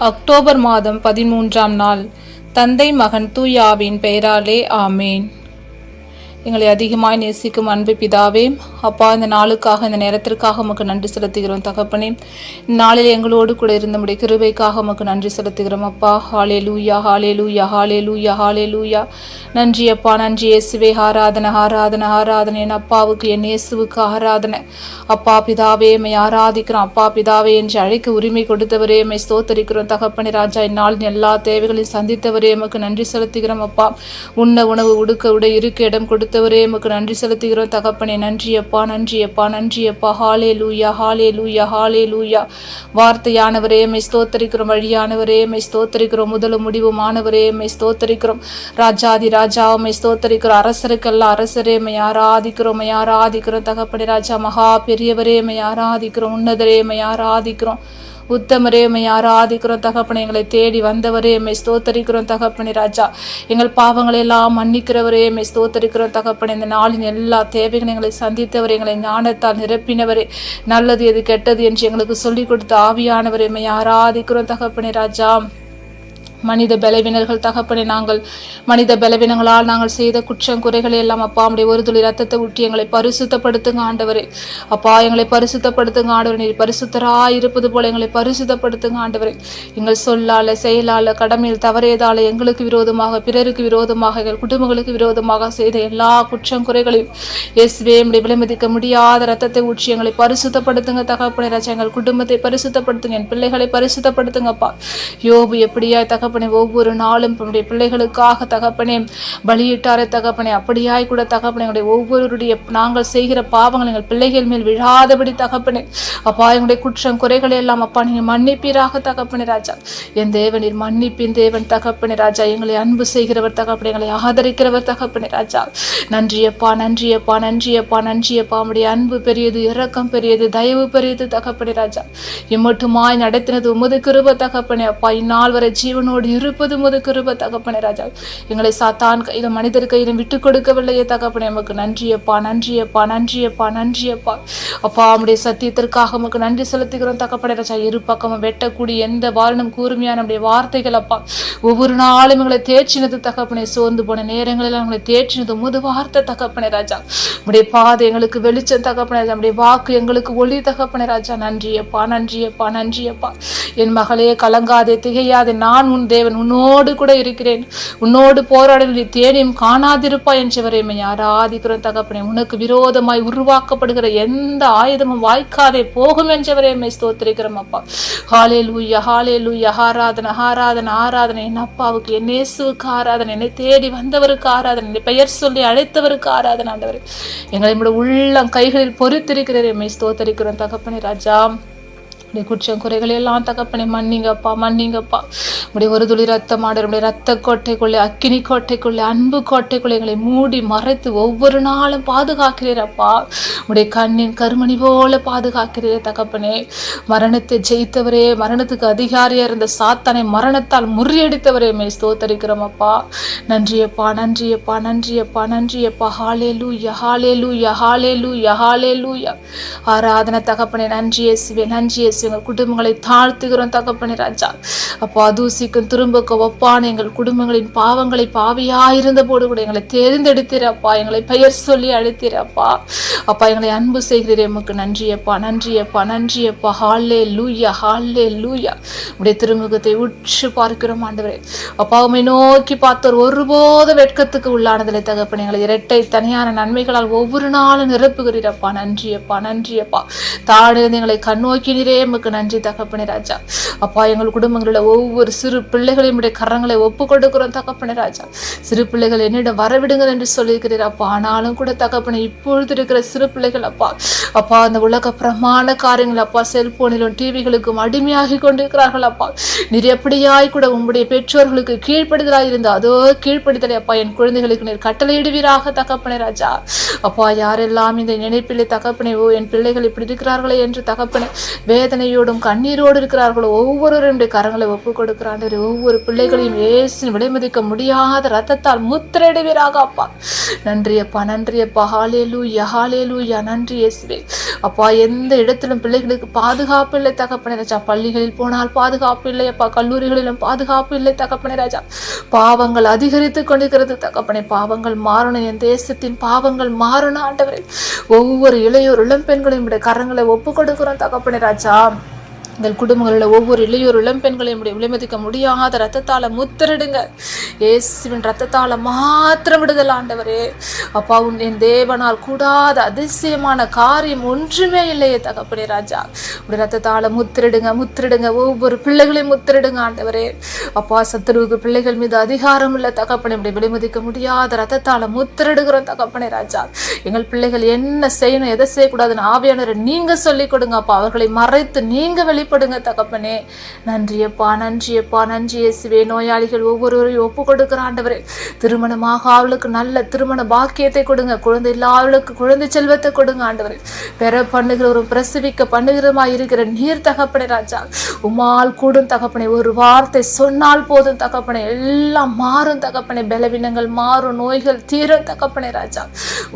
October மாதம் பதிமூன்றாம் நாள். தந்தை மகன் தூயாவின் பெயராலே ஆமேன். எங்களை அதிகமாய் நேசிக்கும் அன்பு பிதாவே அப்பா இந்த நாளுக்காக இந்த நேரத்திற்காக உமக்கு நன்றி செலுத்துகிறோம் தகப்பனே. இந்நாளில் எங்களோடு கூட இருந்த முடிய கிருபைக்காக உமக்கு நன்றி செலுத்துகிறோம் அப்பா. ஹாலே லூயா ஹாலே லூயா ஹாலே லூயா ஹாலே லூயா நன்றி அப்பா. நன்றி இயேசுவே. ஆராதனை ஆராதனை ஆராதனை. என் அப்பாவுக்கு என் இயேசுவுக்கு ஆராதனை. அப்பா பிதாவே மை ஆராதிக்கிறோம். அப்பா பிதாவே என்று அழைக்க உரிமை கொடுத்தவரே மை ஸ்தோத்தரிக்கிறோம் தகப்பனே. ராஜா இந்நாளின் எல்லா தேவைகளையும் சந்தித்தவரே எமக்கு நன்றி செலுத்துகிறோம் அப்பா. உண்ண உணவு உடுக்க உடை இருக்க இடம் கொடுத்து கொடுத்தவரே எமக்கு நன்றி செலுத்துகிறோம். தகப்பனே நன்றி அப்பா நன்றி அப்பா நன்றி அப்பா ஹாலே லூயா ஹாலே லூயா ஹாலே லூயா வார்த்தையானவரே மை ஸ்தோத்தரிக்கிறோம் வழியானவரே மை ஸ்தோத்தரிக்கிறோம் முதலும் முடிவுமானவரே மை ஸ்தோத்தரிக்கிறோம். ராஜாதி ராஜா மை ஸ்தோத்தரிக்கிறோம் அரசருக்கெல்லாம் அரசரே மை ஆராதிக்கிறோம் மை ஆராதிக்கிறோம். தகப்பனே ராஜா மகா பெரியவரே மை ஆராதிக்கிறோம். உன்னதரே மை ஆராதிக்கிறோம். உத்தமரே மை ஆராதிக்கிறோம் தகப்பனை எங்களை தேடி வந்தவரே மை ஸ்தோத்தரிக்கிறோம் தகப்பனை ராஜா. எங்கள் பாவங்களை எல்லாம் மன்னிக்கிறவரே மை ஸ்தோத்தரிக்கிறோம் தகப்பனை. இந்த நாளின் எல்லா தேவைகளையும் எங்களை சந்தித்தவர் எங்களை ஞானத்தால் நிரப்பினவரே நல்லது எது கெட்டது என்று எங்களுக்கு சொல்லிக் கொடுத்த ஆவியானவரே மை ஆராதிக்கிறோம் தகப்பனை ராஜா. மனித பலவினர்கள் தகப்பனே நாங்கள் மனித பலவினங்களால் நாங்கள் செய்த குற்றம் குறைகளை எல்லாம் அப்பா உடைய ஒரு துளி ரத்தத்தை ஊட்டி எங்களை பரிசுத்தப்படுத்துங்க ஆண்டவரே. அப்பா எங்களை பரிசுத்தப்படுத்துங்க ஆண்டவரே. நீர் பரிசுத்தராய் இருப்பது போல எங்களை பரிசுத்தப்படுத்துங்க ஆண்டவரே. எங்கள் சொல்லால செயலால கடமையில் தவறியதால எங்களுக்கு விரோதமாக பிறருக்கு விரோதமாக எங்கள் குடும்பங்களுக்கு விரோதமாக செய்த எல்லா குற்றம் குறைகளையும் இயேசுவே உம்முடைய விலைமதிக்க முடியாத ரத்தத்தை ஊற்றி எங்களை பரிசுத்தப்படுத்துங்க தகப்பனே. ராஜா எங்கள் குடும்பத்தை பரிசுத்தப்படுத்துங்க என் பிள்ளைகளை பரிசுத்தப்படுத்துங்கப்பா யோபு எப்படியாய் தகப்பனே ஒவ்வொரு நாளும் நம்முடைய பிள்ளைகளுக்காக தகப்பனே பலியிட்டாரே தகப்பனே அப்படியாய் கூட தகப்பனே எங்களுடைய நாங்கள் செய்கிற பாவங்கள் எங்கள் பிள்ளைகள் மேல் விழாதபடி தகப்பனே. அப்பா எங்களுடைய குற்றம் குறைகளை எல்லாம் அப்பா நீங்கள் மன்னிப்பீராக தகப்பனே ராஜா. என் தேவனில் மன்னிப்பின் தேவன் தகப்பனே ராஜா. எங்களை அன்பு செய்கிறவர் தகப்பனே எங்களை ஆதரிக்கிறவர் தகப்பனே ராஜா. நன்றியப்பா நன்றியப்பா நன்றியப்பா நன்றியப்பா உடைய அன்பு பெரியது இரக்கம் பெரியது தயவு பெரியது தகப்பனே ராஜா. இம்மட்டுமாய் நடத்தினது உமது கிருப தகப்பனே. அப்பா இந்நாள் வரை ஜீவனோடு இருப்பது முது கிருப தகப்பனே ராஜா. எங்களை சாத்தான் கையில மனிதர் கையிலும் விட்டு கொடுக்கவில்லையே தகப்பனே. எமக்கு நன்றியப்பா நன்றியப்பா நன்றியப்பா நன்றியப்பா அப்பா நம்முடைய சத்தியத்திற்காக நமக்கு நன்றி செலுத்துகிறோம் தகப்பனே ராஜா. இரு பக்கமும் வெட்டக்கூடிய எந்த வாரணம் கூர்மையான நம்முடைய வார்த்தைகள் அப்பா. ஒவ்வொரு நாளும் எங்களை தேய்ச்சினது தகப்பனை. சோர்ந்து போன நேரங்களில் எங்களை தேய்ச்சினது முது வார்த்தை தகப்பனே ராஜா. நம்முடைய பாதை எங்களுக்கு வெளிச்சம் தகப்பனே ராஜா. நம்முடைய வாக்கு எங்களுக்கு ஒளி தகப்பனே ராஜா. நன்றியப்பா நன்றியப்பா நன்றியப்பா என் மகளே கலங்காதே திகையாதே நான் உன் தேவன் உன்னோடு கூட இருக்கிறேன். உன்னோடு போராட நீ தேடியும் காணாதிருப்பா என்றவரை ஆராதிக்கிறோம் தகப்பனே உனக்கு விரோதமாய் உருவாக்கப்படுகிற எந்த ஆயுதமும் வாய்க்காதே. போகும் என்றவரே மை ஸ்தோத்திரிக்கிறோம் அப்பா. ஹாலே லூயா ஹாலே லூயா ஆராதனை ஆராதனை ஆராதனை. என் அப்பாவுக்கு என் நேசுவுக்கு ஆராதனை. என்னை தேடி வந்தவருக்கு ஆராதனை. என்னை பெயர் சொல்லி அழைத்தவருக்கு ஆராதனை ஆண்டவர். எங்களை நம்முடைய உள்ளம் கைகளில் பொறுத்திருக்கிறேன் எம்மை ஸ்தோத்தரிக்கிறோம் தகப்பனே ராஜா. உடைய குற்றம் குறைகளை எல்லாம் தகப்பனே மன்னிங்கப்பா மன்னிங்கப்பா. உடைய ஒரு துளி ரத்தம் ஆடருடைய ரத்த கோட்டைக்குள்ளே அக்கினி கோட்டைக்குள்ளே அன்பு கோட்டைக்குள்ளே எங்களை மூடி மறைத்து ஒவ்வொரு நாளும் பாதுகாக்கிறீரப்பா உடைய கண்ணின் கருமணி போல பாதுகாக்கிறீரே தகப்பனே. மரணத்தை ஜெயித்தவரே மரணத்துக்கு அதிகாரியாக இருந்த சாத்தானை மரணத்தால் முறியடித்தவரே. மே ஸ்தோத்தரிக்கிறோம் அப்பா. நன்றியப்பா நன்றியப்பா நன்றியப்பா நன்றியப்பா. ஹாலே லூயா ஹாலே லூயா ஹாலே லூயா ஹாலே லூயா ஆராதனை தகப்பனே நன்றி இயேசுவே நன்றி இயேசு எங்கள் குடும்பங்களை தாழ்த்துகிறோம் தகப்பனே ராஜா. அப்பா தூசிக்கும் திரும்பக்க ஒப்பான எங்கள் குடும்பங்களின் பாவங்களை பாவியாயிருந்த போது கூட எங்களை தேர்ந்தெடுத்திரப்பா எங்களை பெயர் சொல்லி அழைத்திரப்பா அப்பா. எங்களை அன்பு செய்கிறீரே. உமக்கு நன்றியப்பா நன்றியப்பா நன்றியப்பா. ஹாலே லூயா ஹாலே லூயா உடைய திருமுகத்தை உற்று பார்க்கிறோம் ஆண்டவரே. அப்பா உம்மை நோக்கி பார்த்தோர் ஒருபோது வெட்கத்துக்கு உள்ளானதில்லை தகப்பன் எங்களை இரட்டை தனியான நன்மைகளால் ஒவ்வொரு நாளும் நிரப்புகிறீரப்பா. நன்றியப்பா நன்றியப்பா தாழ்ந்து எங்களை கண்ணோக்கினீரே எமக்கு நன்றி தகப்பனே ராஜா. அப்பா எங்கள் குடும்பங்களில் ஒவ்வொரு சிறு பிள்ளைகளையும் கரங்களை ஒப்பு கொடுக்கிறோம் தகப்பனே ராஜா. சிறு பிள்ளைகள் என்னிடம் வரவிடுங்கள் என்று சொல்லியிருக்கிறீர் அப்பா ஆனாலும் கூட தகப்பனை இப்பொழுது இருக்கிற சிறு பிள்ளைகள் அப்பா. அப்பா அந்த உலக பிரமாண காரியங்கள் அப்பா செல்போனிலும் டிவிகளுக்கும் அடிமையாகி கொண்டிருக்கிறார்கள் அப்பா. நீர் எப்படியாய் கூட உங்களுடைய பெற்றோர்களுக்கு கீழ்ப்படுதலாக இருந்த அதோ கீழ்ப்படுதலை அப்பா என் குழந்தைகளுக்கு நீர் கட்டளையிடுவீராக தகப்பனே ராஜா. அப்பா யாரெல்லாம் இந்த நினைப்பிலே தகப்பனே ஓ என் பிள்ளைகள் இப்படி இருக்கிறார்களே என்று தகப்பனே வேதனையோடும் கண்ணீரோடு இருக்கிறார்களோ ஒவ்வொருவருடைய கரங்களை ஒப்பு கொடுக்கிறான். ஒவ்வொரு பிள்ளைகளையும் ஏசின் விலைமதிக்க முடியாத ரத்தத்தால் முத்திரையிடுவீராக அப்பா. நன்றி அப்பா நன்றி அப்பா. ஹாலேலூயா ஹாலேலூயா நன்றி இயேசுவே. அப்பா எந்த இடத்திலும் பிள்ளைகளுக்கு பாதுகாப்பு இல்லை தகப்பனே ராஜா. பள்ளிகளில் போனால் பாதுகாப்பு இல்லை அப்பா. கல்லூரிகளிலும் பாதுகாப்பு இல்லை தகப்பனே ராஜா. பாவங்கள் அதிக அதிகரித்து கொண்டிருக்கிறது. தகப்பனை பாவங்கள் மாறணும். என் தேசத்தின் பாவங்கள் மாறணும் ஆண்டவரை. ஒவ்வொரு இளையோர் இளம் பெண்களையும் விட கரங்களை ஒப்பு கொடுக்கிறோம் தகப்பனை ராஜா. எங்கள் குடும்பங்களில் ஒவ்வொரு இளையோர் இளம் பெண்களையும் விலைமதிக்க முடியாத ரத்தத்தால முத்திரிடுங்க இயேசுவின் ரத்தத்தால மாத்திரம் விடுதல் ஆண்டவரே. அப்பா உன் என் தேவனால் கூடாத அதிசயமான காரியம் ஒன்றுமே இல்லையே தகப்பனே ராஜா. உடைய ரத்தத்தால முத்திரிடுங்க முத்திரிடுங்க. ஒவ்வொரு பிள்ளைகளையும் முத்திரிடுங்க ஆண்டவரே. அப்பா சத்துருவுக்கு பிள்ளைகள் மீது அதிகாரம் இல்லை தகப்பனை. இப்படி விலைமதிக்க முடியாத ரத்தத்தால முத்திரிடுகிறோம் தகப்பனே ராஜா. எங்கள் பிள்ளைகள் என்ன செய்யணும் எதை செய்யக்கூடாதுன்னு ஆவியானவரை நீங்க சொல்லிக் கொடுங்க அப்பா. அவர்களை மறைத்து நீங்க செயல்படுங்க தகப்பனே. நன்றியப்பா நன்றியப்பா நன்றி இயேசுவே. நோயாளிகள் ஒவ்வொருவரையும் ஒப்பு கொடுக்கிற ஆண்டவரே. திருமணமாக அவளுக்கு நல்ல திருமண பாக்கியத்தை கொடுங்க. குழந்தை இல்லாதவளுக்கு குழந்தை செல்வத்தை கொடுங்க ஆண்டவரே. பெற பண்ணுகிறவரும் பிரசவிக்க பண்ணுகிறமா இருக்கிற நீர் தகப்பனே ராஜா. உமால் கூடும் தகப்பனே. ஒரு வார்த்தை சொன்னால் போதும் தகப்பனே. எல்லாம் மாறும் தகப்பனே. பலவீனங்கள் மாறும். நோய்கள் தீரும் தகப்பனே ராஜா.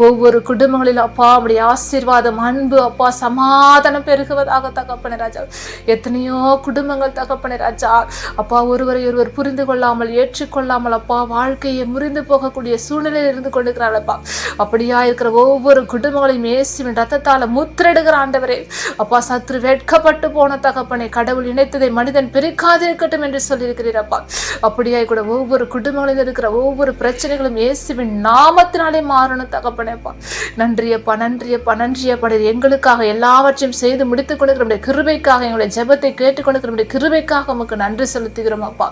ஒவ்வொரு குடும்பங்களிலும் அப்பா அப்படி ஆசீர்வாதம் அன்பு அப்பா சமாதானம் பெருகுவதாக தகப்பனே ராஜா. எத்தனையோ குடும்பங்கள் தகப்பனே ராஜா. அப்பா ஒருவரை ஒருவர் புரிந்து கொள்ளாமல் ஏற்றுக்கொள்ளாமல் அப்பா வாழ்க்கையை முறிந்து போகக்கூடிய சூழ்நிலையில் இருந்து கொண்டிருக்கிறாளப்பா அப்படியா இருக்கிற ஒவ்வொரு குடும்பங்களையும் இயேசுவின் ரத்தத்தால் முத்திரெடுகிற ஆண்டவரே. அப்பா சத்ரு வெட்கப்பட்டு போன தகப்பனை கடவுள் இணைத்ததை மனிதன் பிரிக்காதிருக்கட்டும் என்று சொல்லியிருக்கிறீர் அப்பா. அப்படியா கூட ஒவ்வொரு குடும்பங்களில் இருக்கிற ஒவ்வொரு பிரச்சனைகளும் இயேசுவின் நாமத்தினாலே மாறணும் தகப்பனேப்பா நன்றியப்பா நன்றியப்பா நன்றியப்பா. எங்களுக்காக எல்லாவற்றையும் செய்து முடித்துக் கொண்டிருக்கிற கிருபைக்காக எங்களுடைய ஜெபத்தை கேட்டுக்கொண்டு உம்முடைய கிருபைக்காக உமக்கு நன்றி செலுத்துகிறோம் அப்பா.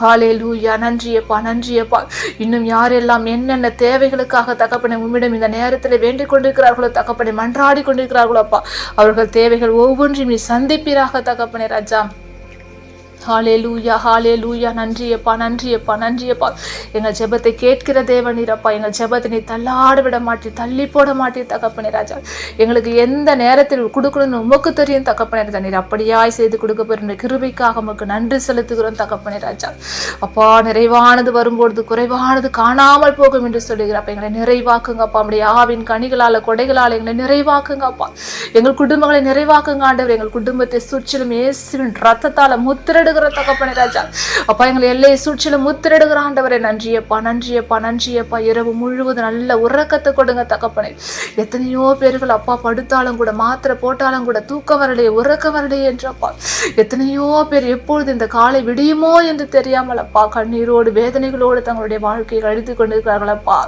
ஹாலே லூயா நன்றியப்பா நன்றியப்பா இன்னும் யாரெல்லாம் என்னென்ன தேவைகளுக்காக தகப்பனை உம்மிடம் இந்த நேரத்தில் வேண்டிக் கொண்டிருக்கிறார்களோ தகப்பனை மன்றாடி கொண்டிருக்கிறார்களோ அப்பா அவர்கள் தேவைகள் ஒவ்வொன்றையும் நீ சந்திப்பீராக தகப்பனே ராஜா. ஹாலே லூயா ஹாலே லூயா நன்றியப்பா நன்றியப்பா நன்றியப்பா எங்கள் ஜெபத்தை கேட்கிற தேவனீரப்பா எங்கள் ஜெபத்தை நீ தள்ளாட விட மாட்டி தள்ளி போட மாட்டி தகப்பனே ராஜா. எங்களுக்கு எந்த நேரத்தில் கொடுக்கணும்னு உமக்கு தெரியும் தகப்பனே ராஜா. நீர் அப்படியாய் செய்து கொடுக்க போகிற கிருபைக்காக உமக்கு நன்றி செலுத்துகிறோம் தகப்பனே ராஜா. அப்பா நிறைவானது வரும்பொழுது குறைவானது காணாமல் போகும் என்று சொல்லுகிறப்ப எங்களை நிறைவாக்குங்கப்பா நம்முடைய ஆவின் கனிகளால் கொடைகளால் எங்களை நிறைவாக்குங்கப்பா எங்கள் குடும்பங்களை நிறைவாக்குங்க ஆண்டவர். எங்கள் குடும்பத்தை சுற்றிலும் இயேசுவின் முத்திரடு முத்திரடுகிற தகப்பனே ராஜா. அப்பா எங்களை எல்லையை சூழ்ச்சியில முத்திரடுகிற ஆண்டவரே நன்றியப்பா நன்றியப்பா நன்றியப்பா. இரவு முழுவதும் நல்ல உறக்கத்தை கொடுங்க தகப்பனே. எத்தனையோ பேர்கள் அப்பா படுத்தாலும் கூட மாத்திரை போட்டாலும் கூட தூக்க வரலையே உறக்க வரலையே என்றப்பா எத்தனையோ பேர் எப்பொழுது இந்த காலை விடியுமோ என்று தெரியாமல் அப்பா கண்ணீரோடு வேதனைகளோடு தங்களுடைய வாழ்க்கையை கழித்து கொண்டிருக்கிறார்கள் அப்பா.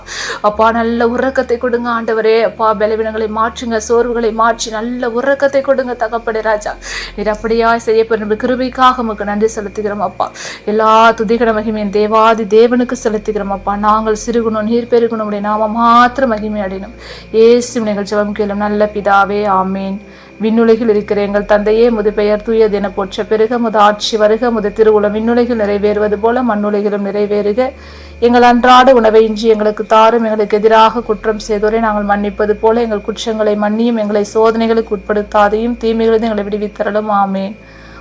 அப்பா நல்ல உறக்கத்தை கொடுங்க ஆண்டவரே. அப்பா பலவீனங்களை மாற்றுங்க சோர்வுகளை மாற்றி நல்ல உறக்கத்தை கொடுங்க தகப்படை ராஜா. நீர் அப்படியா செய்யப்படும் கிருபைக்காக உமக்கு நன்றி செலுத்துகிறோம் அப்பா. எல்லா துதிகர மகிமையும் தேவாதி தேவனுக்கு செலுத்துகிறோம் அப்பா. நாங்கள் சிறுகுணம் நீர் பெருகுணம் உடைய நாம மாத்திர மகிமை அடையணும். ஏசு நிகழ்ச்சி கேளும் நல்ல பிதாவே ஆமேன். விண்ணுலகில் இருக்கிற எங்கள் தந்தையே முது பெயர் தூயது என போற்ற பெருக முது ஆட்சி வருக முது திருவுளம் விண்ணுலகில் நிறைவேறுவது போல மண்ணுலகிலும் நிறைவேறுக. எங்கள் அன்றாட உணவை இன்றி எங்களுக்கு தாரும் எங்களுக்கு எதிராக குற்றம் செய்தோரை நாங்கள் மன்னிப்பது போல எங்கள் குற்றங்களை மன்னியும் எங்களை சோதனைகளுக்கு உட்படுத்தாதையும் தீமைகளிலிருந்து எங்களை விடுவித்தரலும் ஆமேன்.